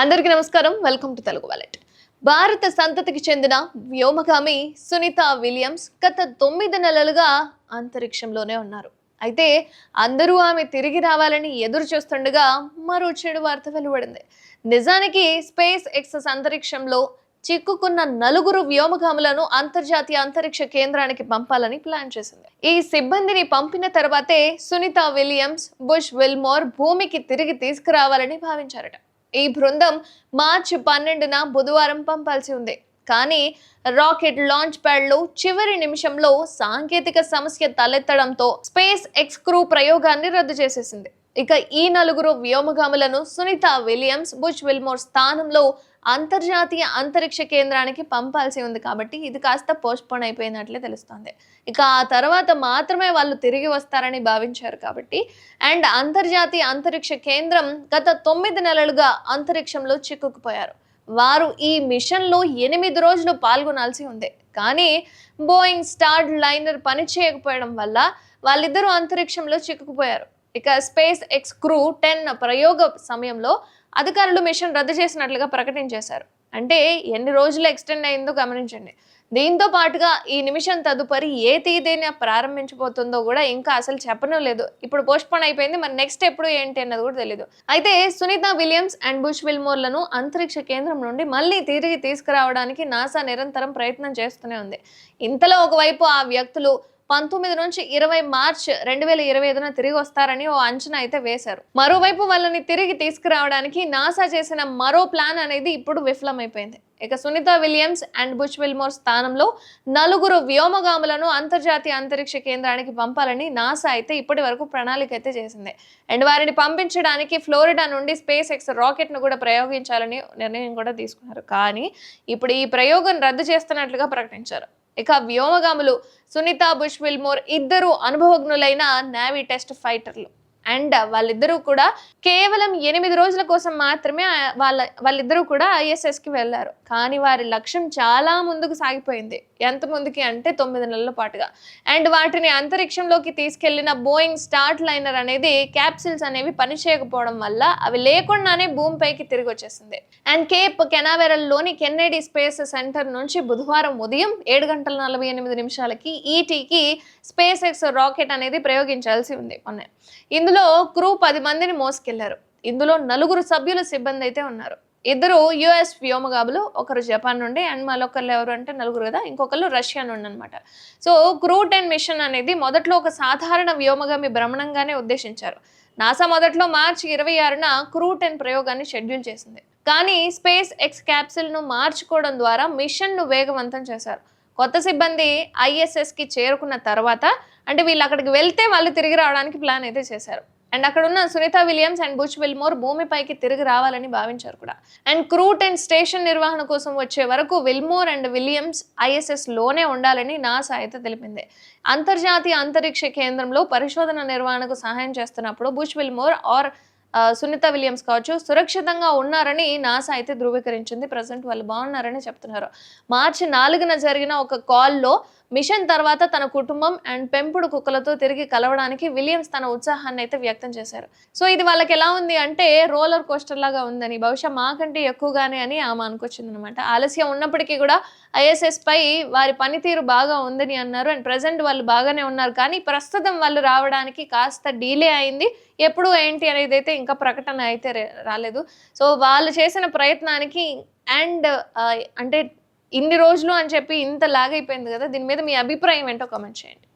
అందరికీ నమస్కారం. Welcome to Telugu wallet. భారత సంతతికి చెందిన వ్యోమగామి సునీత విలియమ్స్ గత తొమ్మిది నెలలుగా అంతరిక్షంలోనే ఉన్నారు. అయితే అందరూ ఆమె తిరిగి రావాలని ఎదురు చూస్తుండగా మరో చెడు వార్త వెలువడింది. నిజానికి స్పేస్ ఎక్సెస్ అంతరిక్షంలో చిక్కుకున్న నలుగురు వ్యోమగాములను అంతర్జాతీయ అంతరిక్ష కేంద్రానికి పంపాలని ప్లాన్ చేసింది. ఈ సిబ్బందిని పంపిన తర్వాతే సునీత విలియమ్స్ బుష్ విల్మోర్ భూమికి తిరిగి తీసుకురావాలని భావించారట. ఈ బృందం మార్చి పన్నెండున బుధవారం పంపాల్సి ఉంది. కానీ రాకెట్ లాంచ్ ప్యాడ్లో చివరి నిమిషంలో సాంకేతిక సమస్య తలెత్తడంతో స్పేస్ ఎక్స్ క్రూ ప్రయోగాన్ని రద్దు చేసేసింది. ఇక ఈ నలుగురు వ్యోమగాములను సునీత విలియమ్స్ బుష్ విల్మోర్ స్థానంలో అంతర్జాతీయ అంతరిక్ష కేంద్రానికి పంపాల్సి ఉంది కాబట్టి ఇది కాస్త పోస్ట్పోన్ అయిపోయినట్లే తెలుస్తోంది. ఇక ఆ తర్వాత మాత్రమే వాళ్ళు తిరిగి వస్తారని భావించారు కాబట్టి. అండ్ అంతర్జాతీయ అంతరిక్ష కేంద్రం గత తొమ్మిది నెలలుగా అంతరిక్షంలో చిక్కుకుపోయారు. వారు ఈ మిషన్లో ఎనిమిది రోజులు పాల్గొనాల్సి ఉంది. కానీ బోయింగ్ స్టార్ లైనర్ పని చేయకపోవడం వల్ల వాళ్ళిద్దరూ అంతరిక్షంలో చిక్కుకుపోయారు. ఇక స్పేస్ ఎక్స్ క్రూ టెన్ ప్రయోగ సమయంలో అధికారులు మిషన్ రద్దు చేసినట్లుగా ప్రకటించేశారు. అంటే ఎన్ని రోజులు ఎక్స్టెండ్ అయిందో గమనించండి. దీంతో పాటుగా ఈ నిమిషం తదుపరి ఏ తేదీన ప్రారంభించబోతుందో కూడా ఇంకా అసలు చెప్పడం లేదు. ఇప్పుడు పోస్ట్పోన్ అయిపోయింది. మరి నెక్స్ట్ ఎప్పుడు ఏంటి అన్నది కూడా తెలియదు అయితే సునీత విలియమ్స్ అండ్ బుష్ విల్మోర్లను అంతరిక్ష కేంద్రం నుండి మళ్ళీ తిరిగి తీసుకురావడానికి నాసా నిరంతరం ప్రయత్నం చేస్తూనే ఉంది. ఇంతలో ఒకవైపు ఆ వ్యక్తులు పంతొమ్మిది నుంచి ఇరవై మార్చ్ రెండు వేల ఇరవై ఐదున తిరిగి వస్తారని ఓ అంచనా అయితే వేశారు. మరోవైపు వాళ్ళని తిరిగి తీసుకురావడానికి నాసా చేసిన మరో ప్లాన్ అనేది ఇప్పుడు విఫలమైపోయింది. ఇక Sunita Williams and Butch Wilmore స్థానంలో నలుగురు వ్యోమగాములను అంతర్జాతీయ అంతరిక్ష కేంద్రానికి పంపాలని నాసా అయితే ఇప్పటి వరకు ప్రణాళిక అయితే చేసింది. అండ్ వారిని పంపించడానికి ఫ్లోరిడా నుండి స్పేస్ ఎక్స్ రాకెట్ను కూడా ప్రయోగించాలని నిర్ణయం కూడా తీసుకున్నారు. కానీ ఇప్పుడు ఈ ప్రయోగం రద్దు చేస్తున్నట్లుగా ప్రకటించారు. ఇక వ్యోమగాములు సునీత బుష్ విల్మోర్ ఇద్దరు అనుభవజ్ఞులైన నావీ టెస్ట్ ఫైటర్లు. అండ్ వాళ్ళిద్దరూ కూడా కేవలం ఎనిమిది రోజుల కోసం మాత్రమే వాళ్ళ వాళ్ళిద్దరూ కూడా ఐఎస్ఎస్కి కి వెళ్ళారు. కానీ వారి లక్ష్యం చాలా ముందుకు సాగిపోయింది. ఎంత ముందుకి అంటే తొమ్మిది నెలల పాటుగా. అండ్ వాటిని అంతరిక్షంలోకి తీసుకెళ్ళిన బోయింగ్ స్టార్ట్ లైనర్ అనేది క్యాప్సిల్స్ అనేవి పనిచేయకపోవడం వల్ల అవి లేకుండానే భూమిపైకి తిరిగి వచ్చేసింది. అండ్ కేప్ కెనావెరల్లోని కెన్నెడీ స్పేస్ సెంటర్ నుంచి బుధవారం ఉదయం ఏడు గంటల నలభై ఎనిమిది నిమిషాలకి ఈటీకి స్పేస్ ఎక్స్ రాకెట్ అనేది ప్రయోగించాల్సి ఉంది. మొన్న. ఇందులో క్రూ పది మందిని మోసుకెళ్ళారు. ఇందులో నలుగురు సభ్యుల సిబ్బంది అయితే ఉన్నారు. ఇద్దరు యుఎస్ వ్యోమగాములు ఒకరు జపాన్ నుండి అండ్ మరొకరు ఎవరు అంటే నలుగురు కదా ఇంకొకరు రష్యా నుండి అనమాట సో క్రూ టెన్ మిషన్ అనేది మొదట్లో ఒక సాధారణ వ్యోమగామి భ్రమణంగానే ఉద్దేశించారు. నాసా మొదట్లో మార్చి ఇరవై ఆరున క్రూ టెన్ ప్రయోగాన్ని షెడ్యూల్ చేసింది. కానీ స్పేస్ ఎక్స్ క్యాప్సిల్ను మార్చుకోవడం ద్వారా మిషన్ను వేగవంతం చేశారు. కొత్త సిబ్బంది ఐఎస్ఎస్కి చేరుకున్న తర్వాత అంటే వీళ్ళు అక్కడికి వెళ్తే వాళ్ళు తిరిగి రావడానికి ప్లాన్ అయితే చేశారు. అండ్ అక్కడ ఉన్న Sunita Williams and Butch Wilmore భూమిపైకి తిరిగి రావాలని భావించారు కూడా. అండ్ క్రూట్ అండ్ స్టేషన్ నిర్వహణ కోసం వచ్చే వరకు విల్మోర్ అండ్ విలియమ్స్ ఐఎస్ఎస్లోనే ఉండాలని నాసా అయితే తెలిపింది. అంతర్జాతీయ అంతరిక్ష కేంద్రంలో పరిశోధన నిర్వహణకు సహాయం చేస్తున్నప్పుడు Butch Wilmore or Sunita Williams కావచ్చు సురక్షితంగా ఉన్నారని నాసా అయితే ధృవీకరించింది. ప్రజెంట్ వాళ్ళు బాగున్నారని చెప్తున్నారు. మార్చి నాలుగున జరిగిన ఒక కాల్లో మిషన్ తర్వాత తన కుటుంబం అండ్ పెంపుడు కుక్కలతో తిరిగి కలవడానికి విలియమ్స్ తన ఉత్సాహాన్ని అయితే వ్యక్తం చేశారు. సో ఇది వాళ్ళకి ఎలా ఉంది అంటే రోలర్ కోస్టర్ లాగా ఉందని బహుశా మాకంటే ఎక్కువగానే అని ఆమె అనుకొచ్చింది అనమాట ఆలస్యం ఉన్నప్పటికీ కూడా ఐఎస్ఎస్ పై వారి పనితీరు బాగా ఉందని అన్నారు అండ్ ప్రజెంట్ వాళ్ళు బాగానే ఉన్నారు. కానీ ప్రస్తుతం వాళ్ళు రావడానికి కాస్త డీలే అయింది. ఎప్పుడు ఏంటి అనేది అయితే ఇంకా ప్రకటన అయితే రాలేదు. సో వాళ్ళు చేసిన ప్రయత్నానికి అండ్ అంటే ఇన్ని రోజులు అని చెప్పి ఇంత లాగైపోయింది అయిపోయింది కదా దీని మీద మీ అభిప్రాయం ఏంటో కామెంట్ చేయండి.